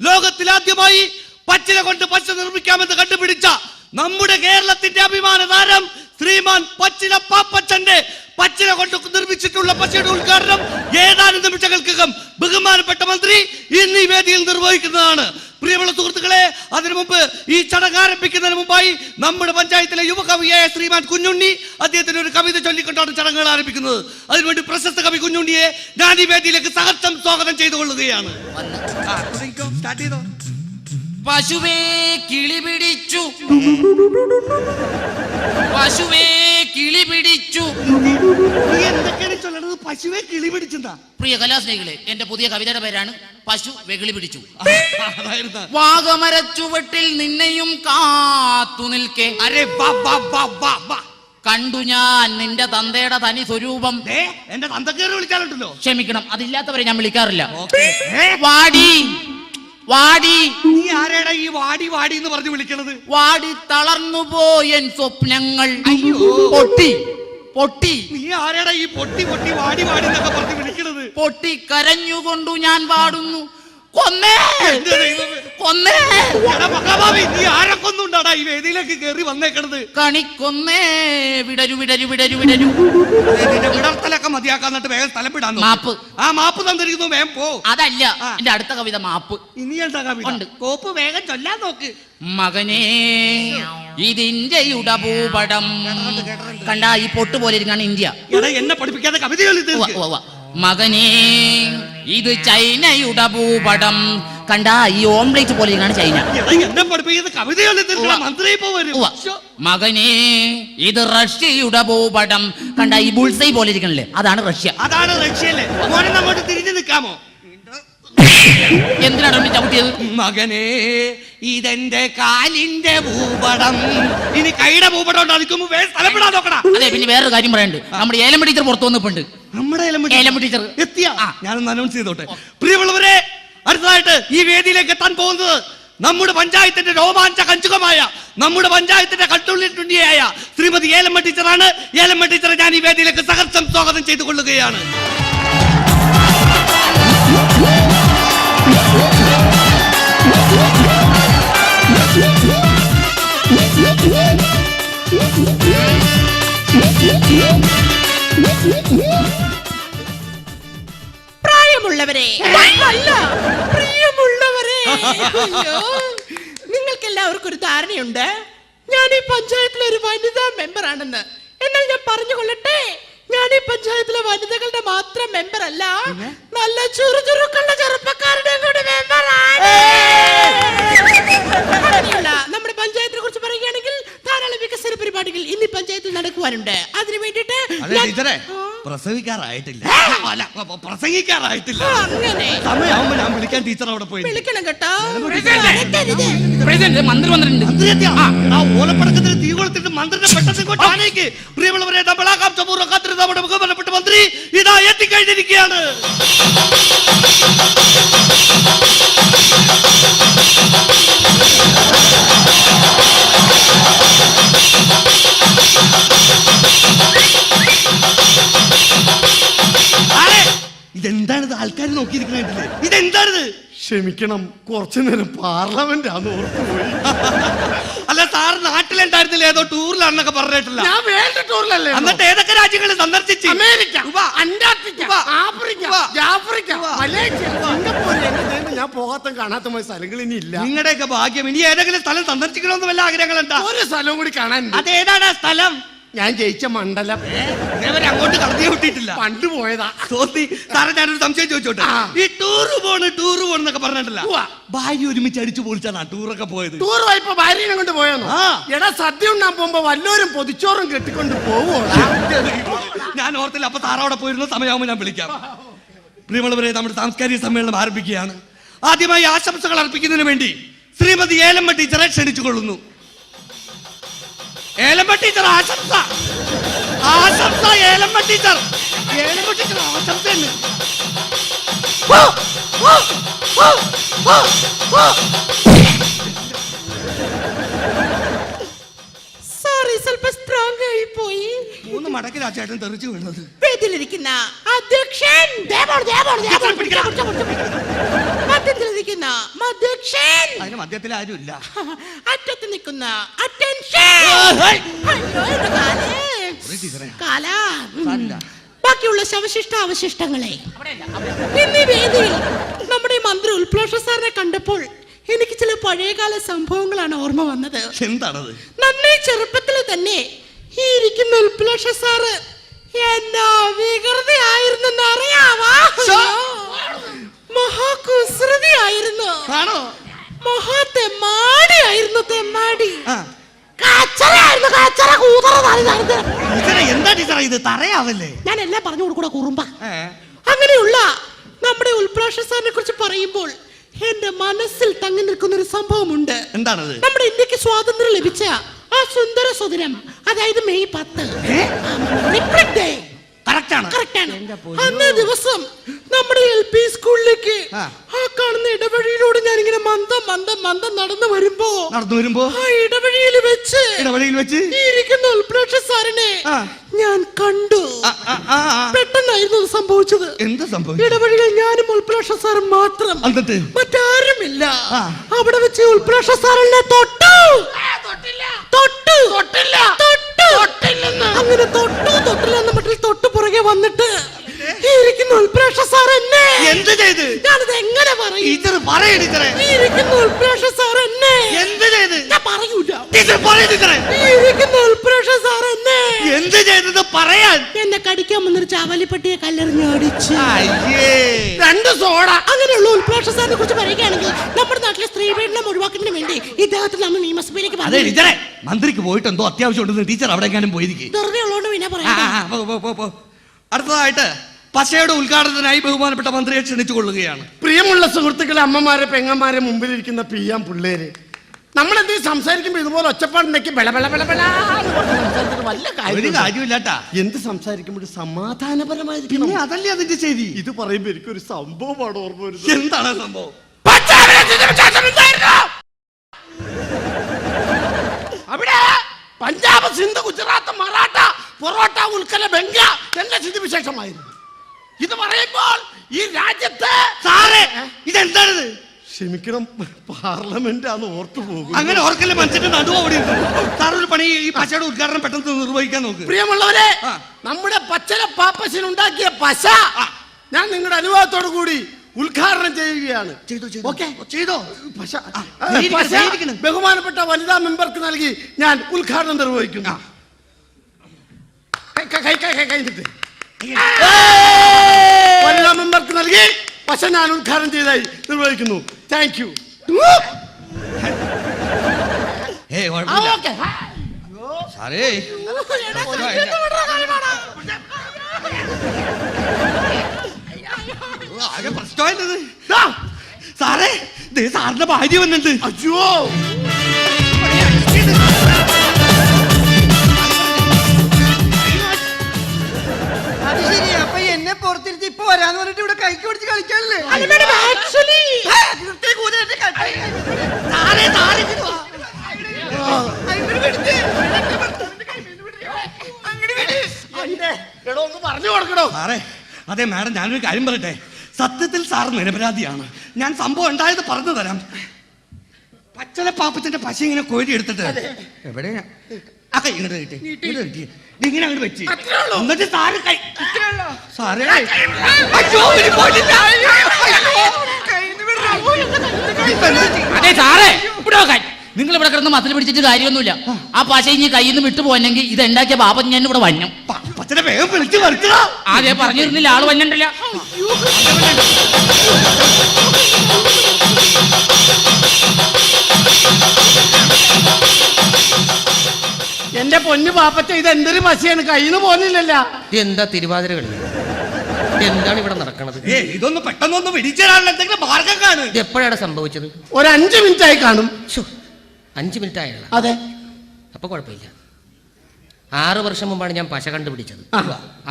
ലോകത്തിലാദ്യമായി പച്ചില കൊണ്ട് പച്ച നിർമ്മിക്കാമെന്ന് കണ്ടുപിടിച്ച നമ്മുടെ കേരളത്തിന്റെ അഭിമാന താരം ശ്രീമാൻ പച്ചില പാപ്പച്ചന്റെ പച്ചില കൊണ്ട് നിർമ്മിച്ചിട്ടുള്ള പച്ചയുടെ ഉദ്ഘാടനം ഏതാനും നിമിഷങ്ങൾക്കകം ബഹുമാനപ്പെട്ട മന്ത്രി ഇന്ന് ഈ വേദിയിൽ നിർവഹിക്കുന്നതാണ്. പ്രിയമുള്ള സുഹൃത്തുക്കളെ അതിനു മുമ്പ് ഈ ചടങ്ങ് ആരംഭിക്കുന്നതിന് മുമ്പായി നമ്മുടെ പഞ്ചായത്തിലെ യുവകവിയായ ശ്രീമാൻ കുഞ്ഞുണ്ണി അദ്ദേഹത്തിന് ഒരു കവിത ചൊല്ലിക്കൊണ്ടാണ് ചടങ്ങുകൾ ആരംഭിക്കുന്നത്. അതിനുവേണ്ടി പ്രശസ്ത കവി കുഞ്ഞുണ്ണിയെ ഈ വേദിയിലേക്ക് സഹർഷം സ്വാഗതം ചെയ്തുകൊള്ളുകയാണ്. പശുവേ കിളി പിടിച്ചു. പശുവേ കിളി പിടിച്ചു. നീ ചൊല്ലണത് പശുവെ കിളി പിടിച്ചാ പ്രിയ കലാസ്നേഹികളെ എന്റെ പുതിയ കവിതയുടെ പേരാണ് പശു വെകിളി പിടിച്ചു. അതായിരുന്നു. വാഗമരച്ചുവട്ടിൽ നിന്നെയും കാത്തു നിൽക്കെ. അരെ കണ്ടു ഞാൻ നിന്റെ തന്തയുടെ തനി സ്വരൂപം. ദേ, എന്റെ തന്തക്കേറി വിളിക്കാറുണ്ടല്ലോ ക്ഷമിക്കണം അതില്ലാത്തവരെ ഞാൻ വിളിക്കാറില്ല. വാടി വാടി. നീ ആരേടാ ഈ വാടി വാടി എന്ന് പറഞ്ഞു വിളിക്കണത്? വാടി തളർന്നു പോയൻ സ്വപ്നങ്ങൾ. അയ്യോ. പൊട്ടി. പൊട്ടി. നീ ആരേടാ ഈ പൊട്ടി പൊട്ടി വാടി വാടി എന്നൊക്കെ പറഞ്ഞു വിളിക്കണത്? പൊട്ടി കരഞ്ഞുകൊണ്ടു ഞാൻ പാടുന്നു കൊന്നേ. എന്റെ ദൈവമേ. കൊന്നേ എടാ മഹാഭാവി നീ ആരെ ഈ വേദിയിലേക്ക് കയറി വന്നേക്കണത് കണിക്കൊന്നേ വിടരു വിടരു വിടരു വിടരു അതെ, നിന്റെ വിടർത്തലൊക്കെ മതിയാക്കാൻ എന്നിട്ട് വേഗം സ്ഥലം വിടാൻ നോക്ക്. മാപ്പ്. ആ മാപ്പ് തന്നിരിക്കുന്നു വേഗം പോ അതല്ല. എന്റെ അടുത്ത കവിത മാപ്പ് ഇനി എന്താ കവിത. കോപ്പ് വേഗം ചൊല്ലാൻ നോക്ക് മകനേ ഇതിന്റെ ഉടഭൂപടം. കണ്ട ഈ പൊട്ട് പോലെ ഇരിക്കാണ് ഇന്ത്യ എന്നെ പഠിപ്പിക്കാതെ കവിത. മകനേ ഇത് ചൈനയുടെ ഭൂപടം കണ്ട ഈ ഓംലേറ്റ് പോലെ ഇരിക്കാണ് ചൈന. മകനെ ഇത് റഷ്യയുടെ ഭൂപടം. കണ്ട ഈ ബുൾസൈ പോലെ ഇരിക്കണല്ലേ? അതാണ് റഷ്യ. അതാണ് റഷ്യല്ലേ തിരിഞ്ഞു നിൽക്കാമോ? എന്തിനാണ് എന്നെ ചവിട്ടിയത്? മകനെ ഇതെന്റെ കാലിന്റെ ഭൂപടം. ഇനി കൈയുടെ ഭൂപടം സ്ഥലം വിടാൻ നോക്കടാ. അതെ പിന്നെ വേറൊരു കാര്യം പറയണ്ട് നമ്മുടെ ഏലമ്പ ടീച്ചർ പുറത്തു വന്നിട്ടുണ്ട് നമ്മുടെ ഏലമ്പ ടീച്ചർ? എത്തിയ? ഞാൻ ഞാനൊന്ന് അനൗൺസ് ചെയ്തോട്ടെ. പ്രിയമുള്ളവരെ അടുത്തതായിട്ട് ഈ വേദിയിലേക്ക് എത്താൻ പോകുന്നത് നമ്മുടെ പഞ്ചായത്തിന്റെ രോമാഞ്ച കഞ്ചുകമായ നമ്മുടെ പഞ്ചായത്തിന്റെ കട്ടുള്ളിട്ടുണ്ടിയായ ശ്രീമതി ഏലമ്മ ടീച്ചറാണ്. ഏലമ്മ ടീച്ചറെ ഞാൻ ഈ വേദിയിലേക്ക് സഹർഷം സ്വാഗതം ചെയ്തു കൊള്ളുകയാണ് പ്രായമുള്ളവരെ അല്ല പ്രിയമുള്ളവരെ. നിങ്ങൾക്ക് എല്ലാവർക്കും ഒരു ധാരണയുണ്ട്. ഞാൻ ഈ പഞ്ചായത്തിലെ ഒരു വനിതാ മെമ്പർ ആണെന്ന് എന്നാൽ ഞാൻ പറഞ്ഞു കൊള്ളട്ടെ. ഞാൻ ഈ പഞ്ചായത്തിലെ വനിതകളുടെ മാത്രം മെമ്പർ അല്ല നല്ല ചുറുചുറുക്കുള്ള ചെറുപ്പക്കാരുടെ കൂടി മെമ്പറാണ്. നമ്മുടെ പഞ്ചായത്തിനെ കുറിച്ച് പറയുകയാണെങ്കിൽ ധാരാളം വികസന പരിപാടികൾ ഇന്ന് പഞ്ചായത്തിൽ നടക്കുവാനുണ്ട്. അതിനു വേണ്ടിയിട്ട് പ്രസവിക്കാറായിട്ടില്ല. അല്ല പ്രസംഗിക്കാറായിട്ടില്ല. സമയമാകുമ്പോ ഞാൻ വിളിക്കാൻ ടീച്ചർ അവിടെ പോയി വിളിക്കണം കേട്ടോ. പ്രസിഡന്റ് മന്ത്രി വന്നിട്ടുണ്ട്. മന്ത്രി എത്തിയോ? ആ ഓലപ്പടക്കത്തിന് തീ കൊളുത്തിട്ട് മന്ത്രിന്റെ പെട്ടെന്ന് ഇങ്ങോട്ട് ആനയിക്ക്. പ്രിയമുള്ളവരെ കാത്തിരുന്ന നമ്മുടെ ബഹുമാനപ്പെട്ട മന്ത്രി ഇതാ എത്തിക്കഴിഞ്ഞിരിക്കുകയാണ്. ക്ഷമിക്കണം. കുറച്ചു നേരം പാർലമെന്റ് ആന്ന് ഓർത്തുപോയി അല്ല സാർ നാട്ടിലുണ്ടായിരുന്നില്ല ഏതോ ടൂറിലാണെന്നൊക്കെ പറഞ്ഞിട്ടില്ല. ഞാൻ വേൾഡ് ടൂറിലല്ലേ എന്നിട്ട് ഏതൊക്കെ രാജ്യങ്ങൾ സന്ദർശിച്ചു? America. Antarctica Africa. Africa Malaysia ഞാൻ പോകാത്ത കാണാത്ത സ്ഥലങ്ങൾ ഇനി ഇല്ല. നിങ്ങളുടെയൊക്കെ ഭാഗ്യം. ഇനി ഏതെങ്കിലും സ്ഥലം സന്ദർശിക്കണമെന്ന് വല്ല ആഗ്രഹങ്ങളുണ്ടോ ഒരു സ്ഥലവും കൂടി കാണാൻ അതേതാണ് ഏതാണ് സ്ഥലം? ഞാൻ ജയിച്ച മണ്ഡലം. ഇതേവരെ അങ്ങോട്ട് കടത്തി വിട്ടിട്ടില്ല. പണ്ട് പോയതാ. സോത്തി സാറേ ഞാനൊരു സംശയം ചോദിച്ചോട്ടെ? ആ. ഈ ടൂറ് പോണ് ടൂറ് പോണെന്നൊക്കെ പറഞ്ഞിട്ടില്ല. ഉവ്വ. ഭാര്യ ഒരുമിച്ച് അടിച്ചു പൊളിച്ചാണ് ടൂറൊക്കെ പോയത്. ടൂർ പോയപ്പോ ഭാര്യനെ കൊണ്ട് പോയെന്നോ? ആ. എടാ സദ്യ ഉണ്ടാൻ പോകുമ്പോ വല്ലോരും പൊതിച്ചോറും കെട്ടിക്കൊണ്ട് പോവോ ഞാൻ ഓർത്തില്ല അപ്പൊ സാറവിടെ പോയിരുന്ന സമയമാകുമ്പോൾ ഞാൻ വിളിക്കാം. പ്രിയമുള്ളവരെ നമ്മുടെ സാംസ്കാരിക സമ്മേളനം ആരംഭിക്കുകയാണ്. ആദ്യമായി ആശംസകൾ അർപ്പിക്കുന്നതിന് വേണ്ടി ശ്രീമതി ഏലമ്മ ടീച്ചറെ ക്ഷണിച്ചു കൊള്ളുന്നു ഏലമ്മ ടീച്ചർ ആശംസ. ആശംസ ഏലമ്മ ടീച്ചർ. ഏലമ്മ ടീച്ചർ ആശംസ തന്നെ. സോറി സ്വല്പം സ്ട്രോങ് ആയി പോയി. മൂന്ന് മടക്കിലാ ചേട്ടൻ തെറിച്ചു വീണത്. വേദിയിലിരിക്കുന്ന അധ്യക്ഷൻ. മധ്യത്തിലിരിക്കുന്ന മധ്യക്ഷൻ അതിന് മധ്യത്തിൽ ആരുമില്ല അറ്റത്ത് നിൽക്കുന്ന അറ്റൻഷൻ. ബാക്കിയുള്ള ശവശിഷ്ട അവശിഷ്ടങ്ങളെ. ഇന്ന് വേദിയിൽ നമ്മുടെ ഈ മന്ത്രി ഉൽപ്ലോഷ സാറിനെ കണ്ടപ്പോൾ എനിക്ക് ചില പഴയകാല സംഭവങ്ങളാണ് ഓർമ്മ വന്നത്. എന്താണത്? നന്നേ ചെറുപ്പത്തിൽ തന്നെ ഈ ഇരിക്കുന്ന ഉൽപ്ലോഷ സാറ് എന്നാ വികൃതിയായിരുന്നെന്ന് അറിയാവാ? മഹാകുസൃതി ആയിരുന്നു ആണോ? മഹാ തെമ്മാടി. ആ. കച്ചറയായിരുന്നു കച്ചറ കൂതറ നാലുതായിരുന്നു ടീച്ചറെ എന്താ ടീച്ചറെ ഇത്? തറയാവല്ലേ? ഞാൻ എല്ലാം പറഞ്ഞു കൊടുക്കൂടാ കുറുമ്പ. അങ്ങനെയുള്ള നമ്മുടെ ഉൽപ്രാഷ സാറിനെ കുറിച്ച് പറയുമ്പോൾ എന്റെ മനസ്സിൽ തങ്ങി നിൽക്കുന്ന ഒരു സംഭവമുണ്ട്. എന്താണത്? നമ്മുടെ ഇന്ത്യയ്ക്ക് സ്വാതന്ത്ര്യം ലഭിച്ച ആ സുന്ദര സുദിനം അതായത് മെയ് പത്ത്. അന്നേ ദിവസം നമ്മുടെ എൽ പി സ്കൂളിലേക്ക് ആ. കാണുന്ന ഇടവഴിയിലൂടെ മന്ദം മന്ദം നടന്നു വരുമ്പോ നടന്നു വരുമ്പോ? ആ ഇടവഴിയിൽ വെച്ച് ഇടവഴിയിൽ വെച്ച്? ഇരിക്കുന്ന ഉൽപ്രാഷ സാറിനെ ഞാൻ കണ്ടു. പെട്ടെന്നായിരുന്നു സംഭവിച്ചത്. എന്ത് സംഭവിച്ചു ഇടവഴിയിൽ ഞാനും ഉൽപ്രാഷ സാറും മാത്രം. എന്നിട്ട് മറ്റാരുമില്ല. അവിടെ വെച്ച് ഉൽപ്രാഷ സാറിനെ തൊട്ടു? തൊട്ടു. തൊട്ടില്ല. തൊട്ടു. അങ്ങനെ തൊട്ടു തൊട്ടില്ല എന്ന മട്ടിൽ തൊട്ടു പുറകെ വന്നിട്ട് ഇരിക്കുന്ന ഉൽപ്രാഷ സാർ എന്നെ എന്ത് ചെയ്ത്? ഞാനിത് ടീച്ചർ പറയ ടീച്ചറെ. എന്ത് ചെയ്ത്? ടീച്ചർ പറയ ടീച്ചറെ. എന്ത് ചെയ്തത് പറയാൻ? എന്നെ കടിക്കാൻ വന്നൊരു ചാവലിപ്പട്ടിയെ കല്ലെറിഞ്ഞ് അടിച്ച്. അയ്യേ. രണ്ട് സോഡ. അങ്ങനെയുള്ള ഉൽപ്രേക്ഷ സാറിനെ കുറിച്ച് പറയുകയാണെങ്കിൽ നമ്മുടെ നാട്ടിലെ സ്ത്രീ പീഡനം ഒഴിവാക്കുന്നതിന് വേണ്ടി ഇദ്ദേഹത്തിന് നമ്മൾ നിയമസഭയിലേക്ക് അതെ ടീച്ചറെ. മന്ത്രിക്ക് പോയിട്ട് എന്തോ അത്യാവശ്യം ഉണ്ടെന്ന് ടീച്ചർ അവിടെ എങ്ങാനും പോയിരിക്കും. വെറുതെ ഉള്ളതുകൊണ്ട് പിന്നെ പറയാം അടുത്തതായിട്ട് പശയുടെ ഉദ്ഘാടനത്തിനായി ബഹുമാനപ്പെട്ട മന്ത്രിയെ ക്ഷണിച്ചുകൊള്ളുകയാണ്. പ്രിയമുള്ള സുഹൃത്തുക്കളെ അമ്മമാരെ പെങ്ങന്മാരെ മുമ്പിലിരിക്കുന്ന പിയാം പിള്ളേര്. നമ്മളെന്ത് സംസാരിക്കുമ്പോ ഇതുപോലെ എന്ന് പറഞ്ഞ് സംസാരിച്ചിട്ട് വല്ല ഒരു കാര്യം കാര്യമില്ലാട്ടാ. എന്ത് സംസാരിക്കുമ്പോൾ സമാധാനപരമായിരിക്കും പിന്നെ അതല്ലേ അതിന്റെ ശരി? ഇത് പറയുമ്പോ എനിക്കൊരു സംഭവമാണ് ഓർമ്മ വരുന്നത്. എന്താണ് സംഭവം? അവിടെ പഞ്ചാബ് സിന്ധു ഗുജറാത്ത് മറാഠ പൊറോട്ട ഉൽക്കല ബംഗ എന്റെ സ്ഥിതിവിശേഷമായിരുന്നു ഇത് ഇതെന്താണിത് ക്ഷമിക്കണം പാർലമെന്റ് ആന്ന് ഓർത്തു പോകും അങ്ങനെ ഓർക്കല്ലേ മനസ്സിന്റെ നടുവ് അവിടെ സാർ ഒരു പണി ഈ പശയുടെ ഉദ്ഘാടനം പെട്ടെന്ന് നിർവഹിക്കാൻ നോക്ക് പ്രിയമുള്ളവരെ നമ്മുടെ പച്ചര പാപ്പസിനുണ്ടാക്കിയ പശ ഞാൻ നിങ്ങളുടെ അനുഭവത്തോടു കൂടി ഉദ്ഘാടനം ചെയ്യുകയാണ് ചെയ്തോ. ബഹുമാനപ്പെട്ട വനിതാ മെമ്പർക്ക് നൽകി ഞാൻ ഉദ്ഘാടനം നിർവഹിക്കുന്നു കൈ- കൈ- കൈ- കൈ- കൈ- വനിതാ മെമ്പർക്ക് നൽകി പശ ഞാൻ ഉദ്ഘാടനം ചെയ്തായി. നിർവഹിക്കുന്നു. താങ്ക് യു സാറേ ആകെ പ്രശ്നമായിരുന്നത് സാറേ ദേ സാറിന്റെ ഭാര്യ വന്നിട്ടുണ്ട്. അയ്യോ. അത് ശരി അപ്പൊ എന്നെ പുറത്തിരുത്തി ഇപ്പൊ വരാന്ന് പറഞ്ഞിട്ട് ഇവിടെ കൈക്ക് പിടിച്ച് കളിക്കാനല്ലേ? നിർത്തി ഇങ്ങട് വാ. അങ്ങട് പിടി. അങ്ങട് പിടി. എന്റെ എടോ ഒന്ന് പറഞ്ഞു കൊടുക്കണോ? സാറേ അതെ മാഡം ഞാനൊരു കാര്യം പറയട്ടെ. സത്യത്തിൽ സാർ നിരപരാധിയാണ്. ഞാൻ സംഭവം ഉണ്ടായത് പറഞ്ഞു തരാം. പച്ചല പാപ്പത്തിന്റെ പശ ഇങ്ങനെ കോരി എടുത്തിട്ട് എവിടെയാ? ആ കൈ ഇങ്ങോട്ട് കിട്ടി ഇങ്ങോട്ട് കിട്ടി ഇങ്ങനെ അങ്ങോട്ട് വെച്ച്. എന്നിട്ട് സാറ് കൈ സാറേ. അതെ സാറേ ഇവിടെ കൈ. നിങ്ങൾ ഇവിടെ കിടന്ന് മസിൽ പിടിച്ചിട്ട് കാര്യമൊന്നുമില്ല. ആ. പശ ഇനി കയ്യിൽ നിന്ന് വിട്ടു പോയെങ്കിൽ ഇത് ഉണ്ടാക്കിയ പാപം ഞാൻ ഇവിടെ വന്നു. പച്ചനെ വേഗം വിളിച്ച് മറിച്ചതാ ആദ്യം പറഞ്ഞിരുന്നില്ല ആൾ വന്നിട്ടില്ല. എന്റെ പൊന്നു പാപ്പച്ച ഇത് എന്തൊരു പശയാണ് കയ്യിന്ന് പോന്നില്ലല്ല. എന്താ തിരുവാതിര കളി എന്താണ് ഇവിടെ നടക്കണത്? ഏ ഇതൊന്ന് പെട്ടെന്നൊന്ന് എന്തെങ്കിലും മാർഗം കാണു. ഇത് എപ്പോഴാണ് സംഭവിച്ചത്? ഒരു അഞ്ചു മിനിറ്റ് ആയി കാണും. ശ്ശോ, അഞ്ച് മിനിറ്റ് ആയുള്ള അതെ. അപ്പൊ കുഴപ്പമില്ല. ആറ് വർഷം മുമ്പാണ് ഞാൻ പശ കണ്ടുപിടിച്ചത്.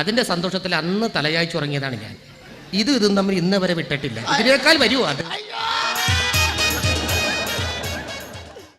അതിന്റെ സന്തോഷത്തിൽ അന്ന് തലയാഴ്ച ഉറങ്ങിയതാണ് ഞാൻ. ഇത് ഇതും തമ്മിൽ ഇന്ന് വരെ വിട്ടിട്ടില്ല. ഇതിനേക്കാൾ വരുമോ അത്?